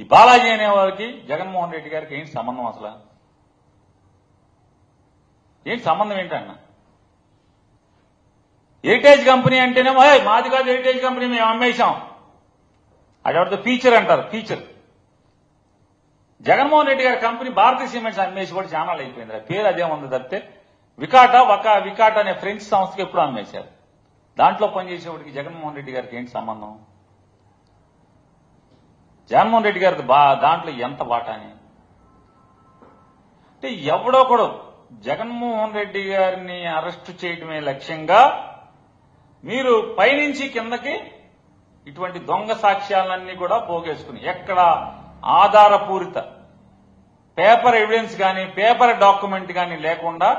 ఈ బాలాజీ అనే వారికి జగన్మోహన్ రెడ్డి గారికి ఏంటి సంబంధం అసలు? ఏంటి సంబంధం ఏంటన్నా హెరిటేజ్ కంపెనీ అంటేనేమో మాది కాదు హెరిటేజ్ కంపెనీ మేము అమ్మేశాం. అది ఎవరితో ఫీచర్ అంటారు ఫీచర్ జగన్మోహన్ రెడ్డి గారి కంపెనీ భారతీయ సిమెంట్స్ అమ్మేసి కూడా చాలా అయిపోయింది పేరు అదే ఉంది తప్పితే వికాట ఒక వికాట అనే ఫ్రెంచ్ సంస్థకి ఎప్పుడు అమ్మేశారు. దాంట్లో పనిచేసేవాడికి జగన్మోహన్ రెడ్డి గారికి ఏంటి సంబంధం? జగన్మోహన్ రెడ్డి గారి బా దాంట్లో ఎంత వాటాని అంటే ఎవడో కూడా జగన్మోహన్ రెడ్డి గారిని అరెస్టు చేయడమే లక్ష్యంగా మీరు పైనుంచి కిందకి ఇటువంటి దొంగ సాక్ష్యాలన్నీ కూడా పోగేసుకుని ఎక్కడ ఆధారపూరిత పేపర్ ఎవిడెన్స్ కానీ పేపర్ డాక్యుమెంట్ కానీ లేకుండా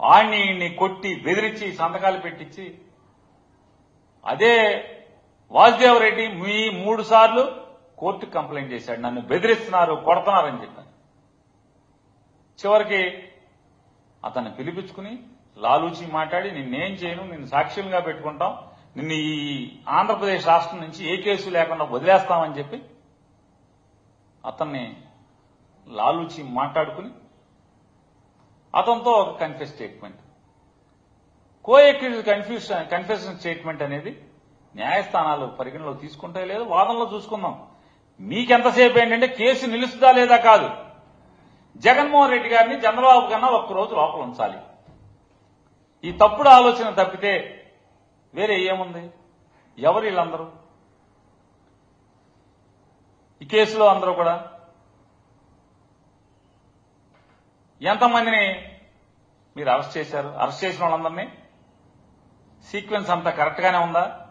వాణ్ణి కొట్టి బెదిరించి సంతకాలు పెట్టించి అదే వాసుదేవ్ రెడ్డి మీ మూడు సార్లు కోర్టు కంప్లైంట్ చేశాడు. నన్ను బెదిరిస్తున్నారు కొడుతున్నారని చెప్పాను. చివరికి అతన్ని పిలిపించుకుని లాలూచి మాట్లాడి నిన్నేం చేయను నిన్ను సాక్ష్యంగా పెట్టుకుంటాం నిన్ను ఈ ఆంధ్రప్రదేశ్ రాష్ట్రం నుంచి ఏ కేసు లేకుండా వదిలేస్తామని చెప్పి అతన్ని లాలూచి మాట్లాడుకుని అతనితో ఒక confuse statement co accuse confusion confusion statement అనేది న్యాయస్థానాలు పరిగణలో తీసుకుంటే లేదు వాదనలో చూసుకుందాం. మీకెంతసేపు ఏంటంటే కేసు నిలుస్తుందా లేదా కాదు. జగన్మోహన్ రెడ్డి గారిని చంద్రబాబు కన్నా ఒక్క రోజు లోపల ఉంచాలి. ఈ తప్పుడు ఆలోచన తప్పితే వేరే ఏముంది? ఎవరు వీళ్ళందరూ? ఈ కేసులో అందరూ కూడా ఎంతమందిని మీరు అరెస్ట్ చేశారు? అరెస్ట్ చేసిన వాళ్ళందరినీ? సీక్వెన్స్ అంతా కరెక్ట్గానే ఉందా?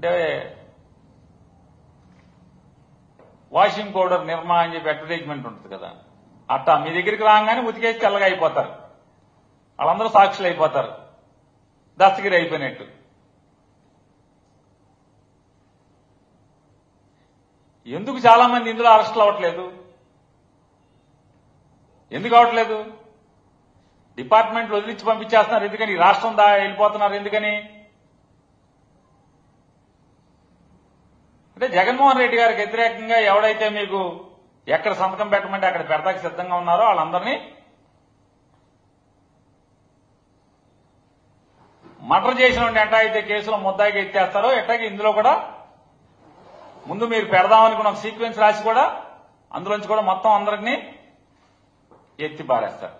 అంటే వాషింగ్ పౌడర్ నిర్మా అని చెప్పి అడ్వర్టైజ్మెంట్ ఉంటుంది కదా. అట్టా మీ దగ్గరికి రాగానే ఉతికేసి తెల్లగా అయిపోతారు. వాళ్ళందరూ సాక్షులు అయిపోతారు. దస్తగిరి అయిపోయినట్టు. ఎందుకు చాలా మంది ఇందులో అరెస్టులు అవ్వట్లేదు? ఎందుకు అవ్వట్లేదు? డిపార్ట్మెంట్లు వదిలించి పంపించేస్తున్నారు. ఎందుకని? రాష్ట్రం దా వెళ్ళిపోతున్నారు. ఎందుకని? అంటే జగన్మోహన్ రెడ్డి గారికి వ్యతిరేకంగా ఎవడైతే మీకు ఎక్కడ సంతకం పెట్టమంటే అక్కడ పెడతాకి సిద్ధంగా ఉన్నారో వాళ్ళందరినీ మర్డర్ చేసిన ఎట్టా అయితే కేసులో ముద్దాయికి ఎత్తేస్తారో ఎట్టాకి ఇందులో కూడా ముందు మీరు పెడదామనుకున్న సీక్వెన్స్ రాసి కూడా అందులోంచి కూడా మొత్తం అందరినీ ఎత్తి పారేస్తారు.